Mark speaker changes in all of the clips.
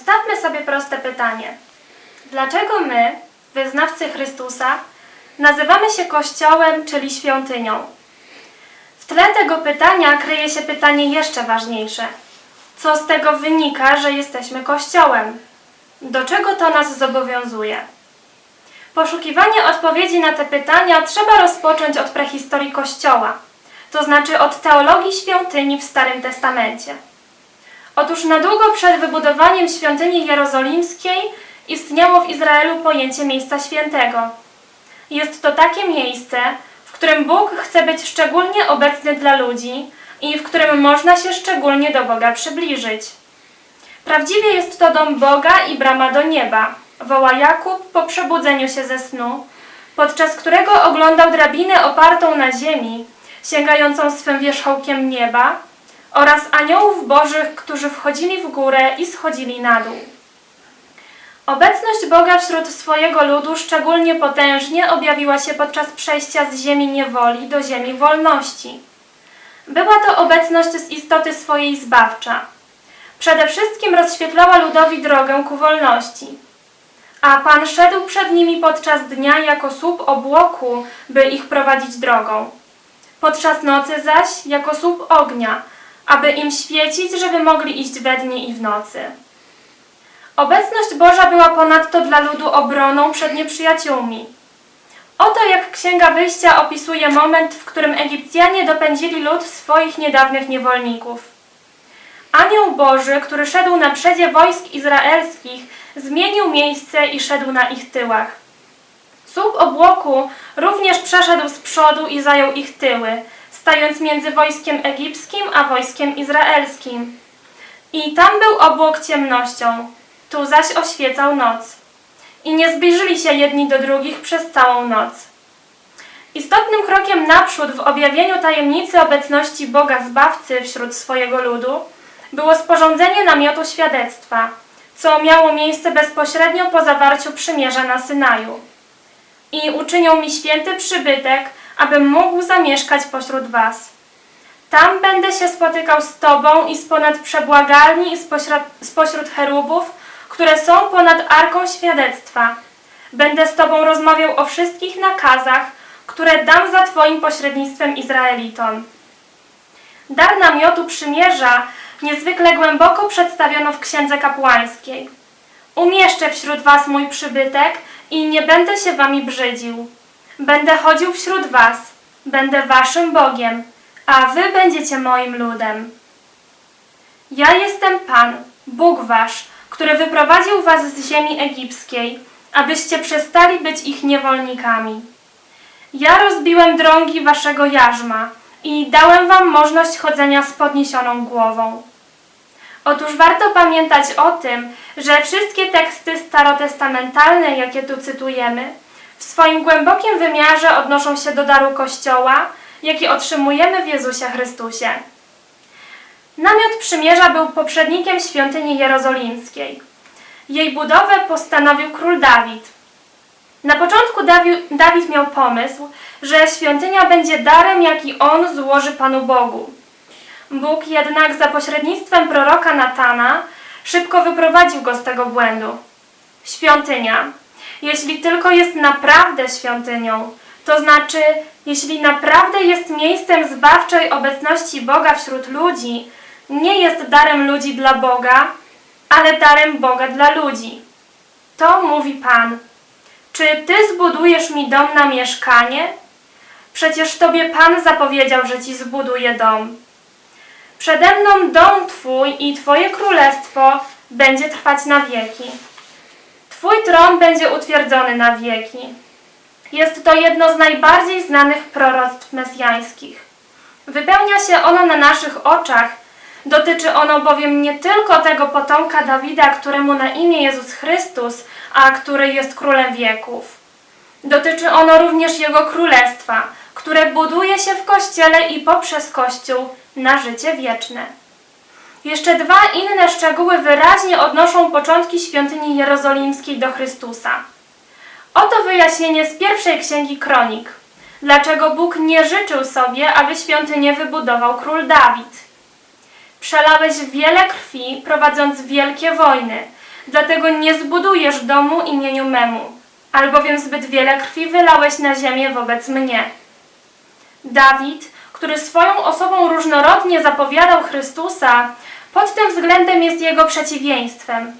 Speaker 1: Postawmy sobie proste pytanie. Dlaczego my, wyznawcy Chrystusa, nazywamy się Kościołem, czyli świątynią? W tle tego pytania kryje się pytanie jeszcze ważniejsze. Co z tego wynika, że jesteśmy Kościołem? Do czego to nas zobowiązuje? Poszukiwanie odpowiedzi na te pytania trzeba rozpocząć od prehistorii Kościoła, to znaczy od teologii świątyni w Starym Testamencie. Otóż na długo przed wybudowaniem świątyni jerozolimskiej istniało w Izraelu pojęcie miejsca świętego. Jest to takie miejsce, w którym Bóg chce być szczególnie obecny dla ludzi i w którym można się szczególnie do Boga przybliżyć. Prawdziwie jest to dom Boga i brama do nieba, woła Jakub po przebudzeniu się ze snu, podczas którego oglądał drabinę opartą na ziemi, sięgającą swym wierzchołkiem nieba, oraz aniołów bożych, którzy wchodzili w górę i schodzili na dół. Obecność Boga wśród swojego ludu szczególnie potężnie objawiła się podczas przejścia z ziemi niewoli do ziemi wolności. Była to obecność z istoty swojej zbawcza. Przede wszystkim rozświetlała ludowi drogę ku wolności. A Pan szedł przed nimi podczas dnia jako słup obłoku, by ich prowadzić drogą. Podczas nocy zaś jako słup ognia, aby im świecić, żeby mogli iść we dnie i w nocy. Obecność Boża była ponadto dla ludu obroną przed nieprzyjaciółmi. Oto jak Księga Wyjścia opisuje moment, w którym Egipcjanie dopędzili lud swoich niedawnych niewolników. Anioł Boży, który szedł na przedzie wojsk izraelskich, zmienił miejsce i szedł na ich tyłach. Słup obłoku również przeszedł z przodu i zajął ich tyły, stając między wojskiem egipskim a wojskiem izraelskim. I tam był obłok ciemnością, tu zaś oświecał noc. I nie zbliżyli się jedni do drugich przez całą noc. Istotnym krokiem naprzód w objawieniu tajemnicy obecności Boga Zbawcy wśród swojego ludu było sporządzenie namiotu świadectwa, co miało miejsce bezpośrednio po zawarciu przymierza na Synaju. I uczynią mi święty przybytek, abym mógł zamieszkać pośród was. Tam będę się spotykał z Tobą i z ponad przebłagalni i spośród, spośród cherubów, które są ponad arką świadectwa. Będę z Tobą rozmawiał o wszystkich nakazach, które dam za Twoim pośrednictwem Izraelitom. Dar namiotu przymierza niezwykle głęboko przedstawiono w księdze kapłańskiej. Umieszczę wśród Was mój przybytek i nie będę się Wami brzydził. Będę chodził wśród Was, będę Waszym Bogiem, a Wy będziecie moim ludem. Ja jestem Pan, Bóg Wasz, który wyprowadził Was z ziemi egipskiej, abyście przestali być ich niewolnikami. Ja rozbiłem drągi Waszego jarzma i dałem Wam możliwość chodzenia z podniesioną głową. Otóż warto pamiętać o tym, że wszystkie teksty starotestamentalne, jakie tu cytujemy, w swoim głębokim wymiarze odnoszą się do daru Kościoła, jaki otrzymujemy w Jezusie Chrystusie. Namiot przymierza był poprzednikiem świątyni jerozolimskiej. Jej budowę postanowił król Dawid. Na początku Dawi- Dawid miał pomysł, że świątynia będzie darem, jaki on złoży Panu Bogu. Bóg jednak za pośrednictwem proroka Natana szybko wyprowadził go z tego błędu. Świątynia, jeśli tylko jest naprawdę świątynią, to znaczy, jeśli naprawdę jest miejscem zbawczej obecności Boga wśród ludzi, nie jest darem ludzi dla Boga, ale darem Boga dla ludzi. To mówi Pan. Czy Ty zbudujesz mi dom na mieszkanie? Przecież Tobie Pan zapowiedział, że Ci zbuduje dom. Przede mną dom Twój i Twoje królestwo będzie trwać na wieki. Twój tron będzie utwierdzony na wieki. Jest to jedno z najbardziej znanych proroctw mesjańskich. Wypełnia się ono na naszych oczach. Dotyczy ono bowiem nie tylko tego potomka Dawida, któremu na imię Jezus Chrystus, a który jest królem wieków. Dotyczy ono również Jego królestwa, które buduje się w Kościele i poprzez Kościół na życie wieczne. Jeszcze dwa inne szczegóły wyraźnie odnoszą początki świątyni jerozolimskiej do Chrystusa. Oto wyjaśnienie z pierwszej księgi Kronik. Dlaczego Bóg nie życzył sobie, aby świątynię wybudował król Dawid? Przelałeś wiele krwi, prowadząc wielkie wojny. dlatego nie zbudujesz domu imieniu memu, albowiem zbyt wiele krwi wylałeś na ziemię wobec mnie. Dawid, który swoją osobą różnorodnie zapowiadał Chrystusa, pod tym względem jest jego przeciwieństwem.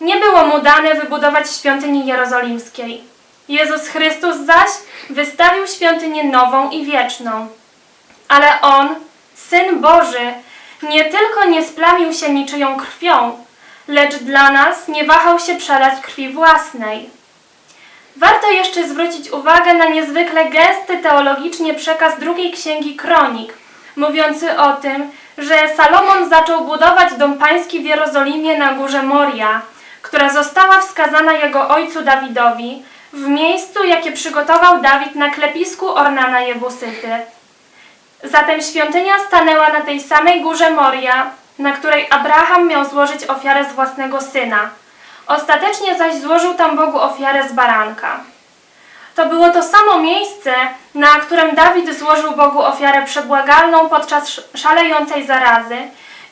Speaker 1: Nie było mu dane wybudować świątyni jerozolimskiej. Jezus Chrystus zaś wystawił świątynię nową i wieczną. Ale On, Syn Boży, nie tylko nie splamił się niczyją krwią, lecz dla nas nie wahał się przelać krwi własnej. Warto jeszcze zwrócić uwagę na niezwykle gęsty teologicznie przekaz drugiej księgi Kronik, mówiący o tym, że Salomon zaczął budować dom pański w Jerozolimie na górze Moria, która została wskazana jego ojcu Dawidowi w miejscu, jakie przygotował Dawid na klepisku Ornana Jebusyty. Zatem świątynia stanęła na tej samej górze Moria, na której Abraham miał złożyć ofiarę z własnego syna. Ostatecznie zaś złożył tam Bogu ofiarę z baranka. To było to samo miejsce, na którym Dawid złożył Bogu ofiarę przebłagalną podczas sz- szalejącej zarazy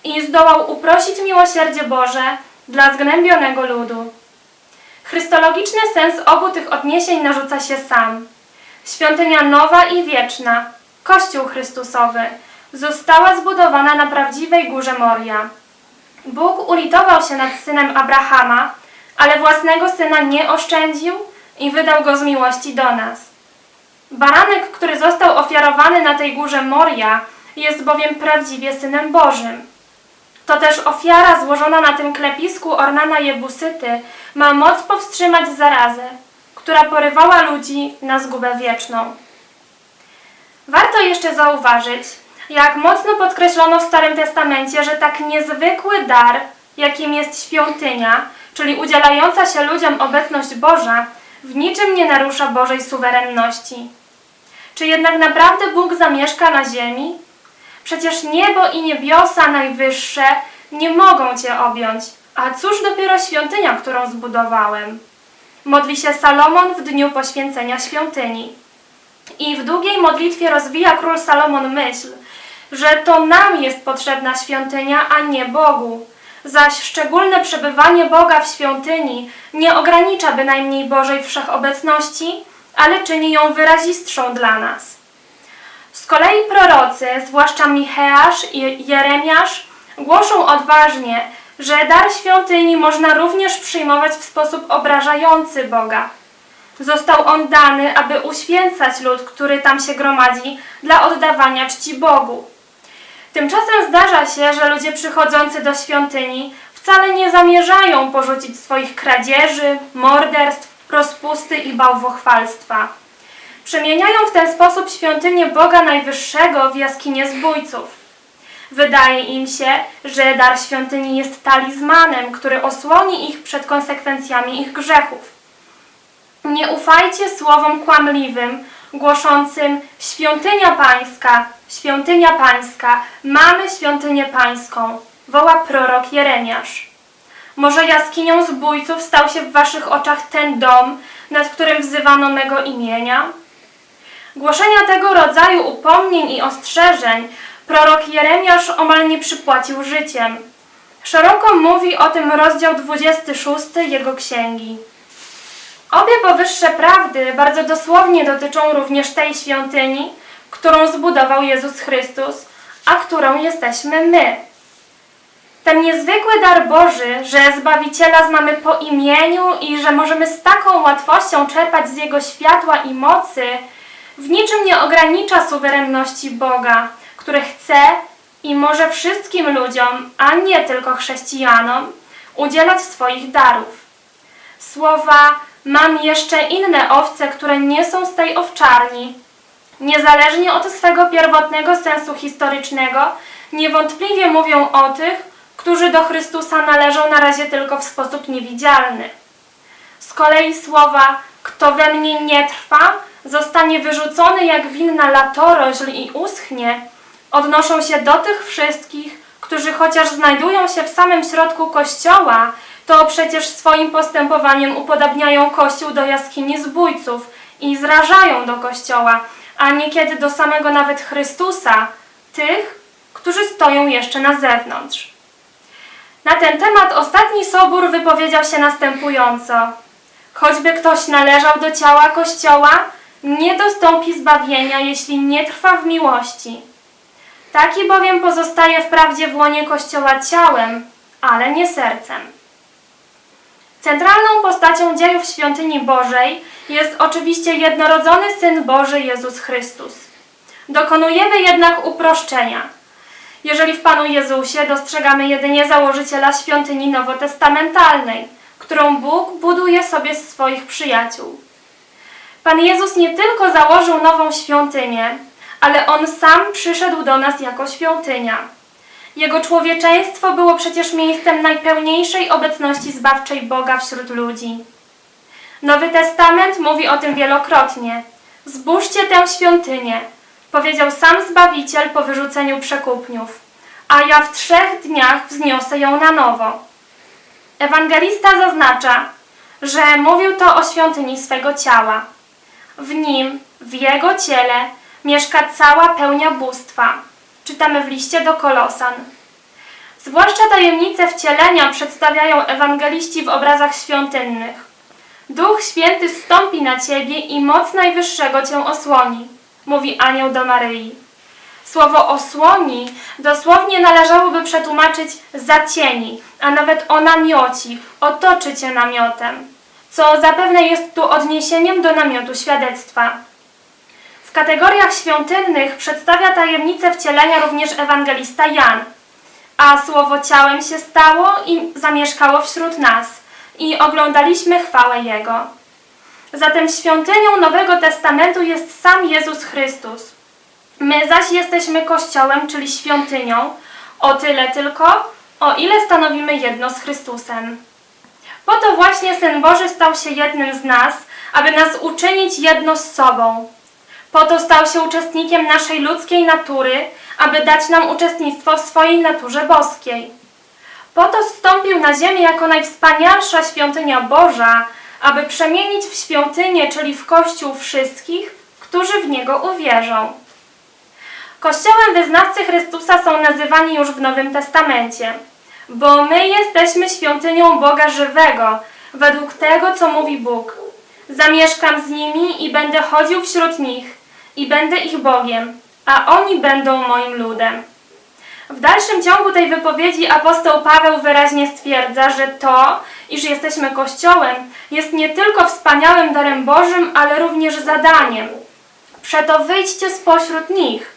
Speaker 1: i zdołał uprosić miłosierdzie Boże dla zgnębionego ludu. Chrystologiczny sens obu tych odniesień narzuca się sam. Świątynia nowa i wieczna, Kościół Chrystusowy, została zbudowana na prawdziwej górze Moria. Bóg ulitował się nad synem Abrahama, ale własnego syna nie oszczędził i wydał go z miłości do nas. Baranek, który został ofiarowany na tej górze Moria, jest bowiem prawdziwie synem Bożym. To też ofiara złożona na tym klepisku Ornana Jebusyty ma moc powstrzymać zarazę, która porywała ludzi na zgubę wieczną. Warto jeszcze zauważyć, jak mocno podkreślono w Starym Testamencie, że tak niezwykły dar, jakim jest świątynia, czyli udzielająca się ludziom obecność Boża, w niczym nie narusza Bożej suwerenności. Czy jednak naprawdę Bóg zamieszka na ziemi? Przecież niebo i niebiosa najwyższe nie mogą Cię objąć, a cóż dopiero świątynia, którą zbudowałem? Modli się Salomon w dniu poświęcenia świątyni. I w długiej modlitwie rozwija król Salomon myśl, że to nam jest potrzebna świątynia, a nie Bogu. Zaś szczególne przebywanie Boga w świątyni nie ogranicza bynajmniej Bożej wszechobecności, ale czyni ją wyrazistszą dla nas. Z kolei prorocy, zwłaszcza Micheasz i Jeremiasz, głoszą odważnie, że dar świątyni można również przyjmować w sposób obrażający Boga. Został on dany, aby uświęcać lud, który tam się gromadzi, dla oddawania czci Bogu. Tymczasem zdarza się, że ludzie przychodzący do świątyni wcale nie zamierzają porzucić swoich kradzieży, morderstw, rozpusty i bałwochwalstwa. Przemieniają w ten sposób świątynię Boga Najwyższego w jaskinię zbójców. Wydaje im się, że dar świątyni jest talizmanem, który osłoni ich przed konsekwencjami ich grzechów. Nie ufajcie słowom kłamliwym, głoszącym świątynia pańska, świątynia pańska, mamy świątynię pańską, woła prorok Jeremiasz. Może jaskinią zbójców stał się w waszych oczach ten dom, nad którym wzywano mego imienia? Głoszenia tego rodzaju upomnień i ostrzeżeń prorok Jeremiasz omal nie przypłacił życiem. Szeroko mówi o tym rozdział 26 jego księgi. Obie powyższe prawdy bardzo dosłownie dotyczą również tej świątyni, którą zbudował Jezus Chrystus, a którą jesteśmy my. Ten niezwykły dar Boży, że Zbawiciela znamy po imieniu i że możemy z taką łatwością czerpać z Jego światła i mocy, w niczym nie ogranicza suwerenności Boga, który chce i może wszystkim ludziom, a nie tylko chrześcijanom, udzielać swoich darów. Słowa mam jeszcze inne owce, które nie są z tej owczarni. Niezależnie od swego pierwotnego sensu historycznego, niewątpliwie mówią o tych, którzy do Chrystusa należą na razie tylko w sposób niewidzialny. Z kolei słowa kto we mnie nie trwa, zostanie wyrzucony jak winna latorośl i uschnie, odnoszą się do tych wszystkich, którzy chociaż znajdują się w samym środku kościoła, to przecież swoim postępowaniem upodabniają kościół do jaskini zbójców i zrażają do kościoła, a niekiedy do samego nawet Chrystusa, tych, którzy stoją jeszcze na zewnątrz. Na ten temat ostatni sobór wypowiedział się następująco. Choćby ktoś należał do ciała Kościoła, nie dostąpi zbawienia, jeśli nie trwa w miłości. Taki bowiem pozostaje wprawdzie w łonie Kościoła ciałem, ale nie sercem. Centralną postacią dziejów świątyni Bożej jest oczywiście jednorodzony Syn Boży Jezus Chrystus. Dokonujemy jednak uproszczenia. Jeżeli w Panu Jezusie dostrzegamy jedynie założyciela świątyni nowotestamentalnej, którą Bóg buduje sobie z swoich przyjaciół. Pan Jezus nie tylko założył nową świątynię, ale On sam przyszedł do nas jako świątynia. Jego człowieczeństwo było przecież miejscem najpełniejszej obecności zbawczej Boga wśród ludzi. Nowy Testament mówi o tym wielokrotnie. Zbóżcie tę świątynię, powiedział sam Zbawiciel po wyrzuceniu przekupniów, a ja w trzech dniach wzniosę ją na nowo. Ewangelista zaznacza, że mówił to o świątyni swego ciała. W nim, w jego ciele, mieszka cała pełnia bóstwa. Czytamy w liście do Kolosan. Zwłaszcza tajemnice wcielenia przedstawiają ewangeliści w obrazach świątynnych. Duch Święty wstąpi na ciebie i moc Najwyższego cię osłoni, mówi anioł do Maryi. Słowo osłoni dosłownie należałoby przetłumaczyć zacieni, a nawet o namioci, otoczy cię namiotem, co zapewne jest tu odniesieniem do namiotu świadectwa. W kategoriach świątynnych przedstawia tajemnicę wcielenia również ewangelista Jan, a słowo ciałem się stało i zamieszkało wśród nas i oglądaliśmy chwałę Jego. Zatem świątynią Nowego Testamentu jest sam Jezus Chrystus. My zaś jesteśmy Kościołem, czyli świątynią, o tyle tylko, o ile stanowimy jedno z Chrystusem. Po to właśnie Syn Boży stał się jednym z nas, aby nas uczynić jedno z sobą. Po to stał się uczestnikiem naszej ludzkiej natury, aby dać nam uczestnictwo w swojej naturze boskiej. Po to zstąpił na ziemię jako najwspanialsza świątynia Boża, aby przemienić w świątynię, czyli w Kościół wszystkich, którzy w Niego uwierzą. Kościołem wyznawcy Chrystusa są nazywani już w Nowym Testamencie, bo my jesteśmy świątynią Boga żywego, według tego, co mówi Bóg. Zamieszkam z nimi i będę chodził wśród nich i będę ich Bogiem, a oni będą moim ludem. W dalszym ciągu tej wypowiedzi apostoł Paweł wyraźnie stwierdza, że to, iż jesteśmy Kościołem, jest nie tylko wspaniałym darem Bożym, ale również zadaniem. Przeto wyjdźcie spośród nich,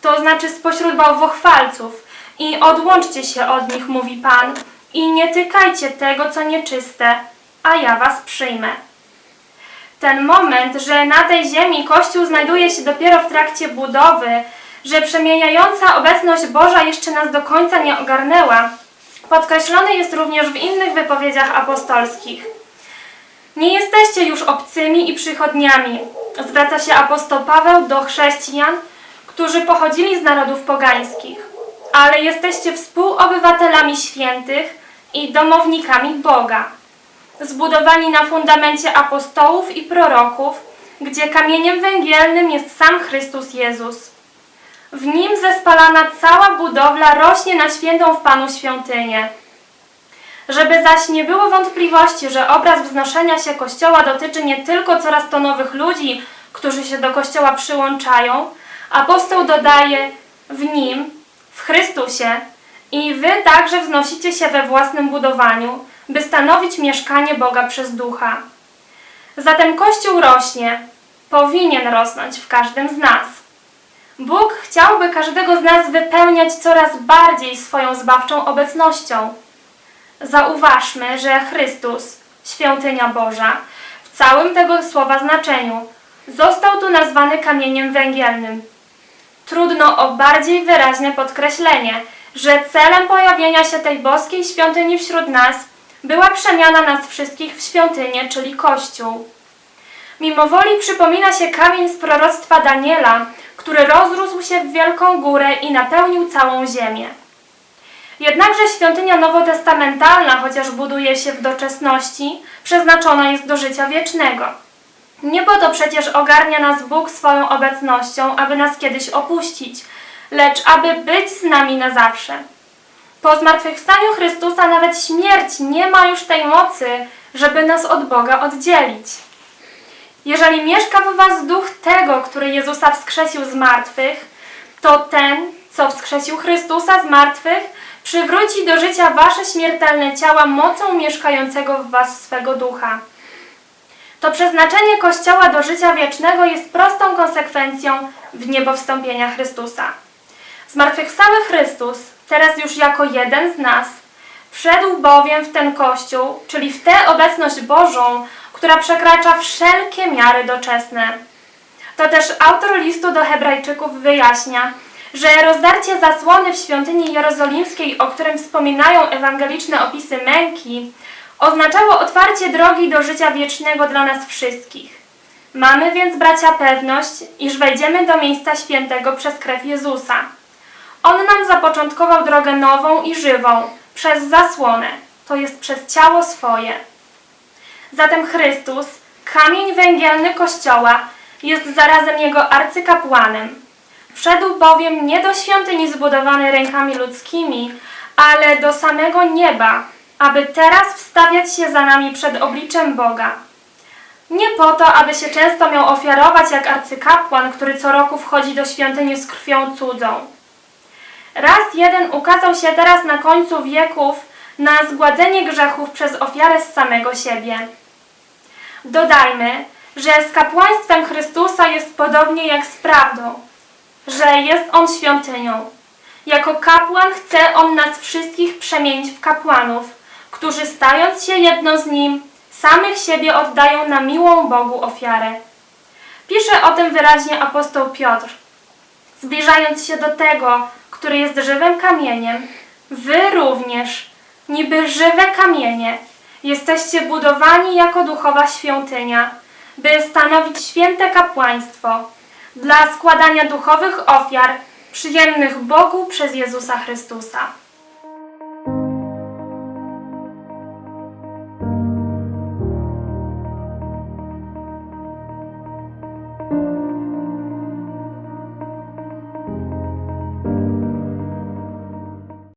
Speaker 1: to znaczy spośród bałwochwalców, i odłączcie się od nich, mówi Pan, i nie tykajcie tego, co nieczyste, a ja was przyjmę. Ten moment, że na tej ziemi Kościół znajduje się dopiero w trakcie budowy, że przemieniająca obecność Boża jeszcze nas do końca nie ogarnęła, podkreślony jest również w innych wypowiedziach apostolskich. Nie jesteście już obcymi i przychodniami, zwraca się apostoł Paweł do chrześcijan, którzy pochodzili z narodów pogańskich, ale jesteście współobywatelami świętych i domownikami Boga, zbudowani na fundamencie apostołów i proroków, gdzie kamieniem węgielnym jest sam Chrystus Jezus. W nim zespalana cała budowla rośnie na świętą w Panu świątynię. Żeby zaś nie było wątpliwości, że obraz wznoszenia się Kościoła dotyczy nie tylko coraz to nowych ludzi, którzy się do Kościoła przyłączają, apostoł dodaje w nim, w Chrystusie i wy także wznosicie się we własnym budowaniu, by stanowić mieszkanie Boga przez Ducha. Zatem Kościół rośnie, powinien rosnąć w każdym z nas. Bóg chciałby każdego z nas wypełniać coraz bardziej swoją zbawczą obecnością. Zauważmy, że Chrystus, świątynia Boża, w całym tego słowa znaczeniu, został tu nazwany kamieniem węgielnym. Trudno o bardziej wyraźne podkreślenie, że celem pojawienia się tej boskiej świątyni wśród nas była przemiana nas wszystkich w świątynię, czyli Kościół. Mimo woli przypomina się kamień z proroctwa Daniela, który rozrósł się w wielką górę i napełnił całą ziemię. Jednakże świątynia nowotestamentalna, chociaż buduje się w doczesności, przeznaczona jest do życia wiecznego. Nie po to przecież ogarnia nas Bóg swoją obecnością, aby nas kiedyś opuścić, lecz aby być z nami na zawsze. Po zmartwychwstaniu Chrystusa nawet śmierć nie ma już tej mocy, żeby nas od Boga oddzielić. Jeżeli mieszka w was duch tego, który Jezusa wskrzesił z martwych, to ten, co wskrzesił Chrystusa z martwych, przywróci do życia wasze śmiertelne ciała mocą mieszkającego w was swego ducha. To przeznaczenie Kościoła do życia wiecznego jest prostą konsekwencją w niebo wstąpienia Chrystusa. Zmartwychwstały Chrystus, teraz już jako jeden z nas, wszedł bowiem w ten Kościół, czyli w tę obecność Bożą, która przekracza wszelkie miary doczesne. To też autor listu do Hebrajczyków wyjaśnia, że rozdarcie zasłony w świątyni jerozolimskiej, o którym wspominają ewangeliczne opisy męki, oznaczało otwarcie drogi do życia wiecznego dla nas wszystkich. Mamy więc, bracia, pewność, iż wejdziemy do miejsca świętego przez krew Jezusa. On nam zapoczątkował drogę nową i żywą, przez zasłonę, to jest przez ciało swoje. Zatem Chrystus, kamień węgielny Kościoła, jest zarazem jego arcykapłanem. Wszedł bowiem nie do świątyni zbudowanej rękami ludzkimi, ale do samego nieba, aby teraz wstawiać się za nami przed obliczem Boga. Nie po to, aby się często miał ofiarować jak arcykapłan, który co roku wchodzi do świątyni z krwią cudzą. Raz jeden ukazał się teraz na końcu wieków na zgładzenie grzechów przez ofiarę z samego siebie. Dodajmy, że z kapłaństwem Chrystusa jest podobnie jak z prawdą, że jest On świątynią. Jako kapłan chce On nas wszystkich przemienić w kapłanów, którzy stając się jedno z Nim, samych siebie oddają na miłą Bogu ofiarę. Pisze o tym wyraźnie apostoł Piotr. Zbliżając się do tego, który jest żywym kamieniem, wy również, niby żywe kamienie, jesteście budowani jako duchowa świątynia, by stanowić święte kapłaństwo dla składania duchowych ofiar przyjemnych Bogu przez Jezusa Chrystusa.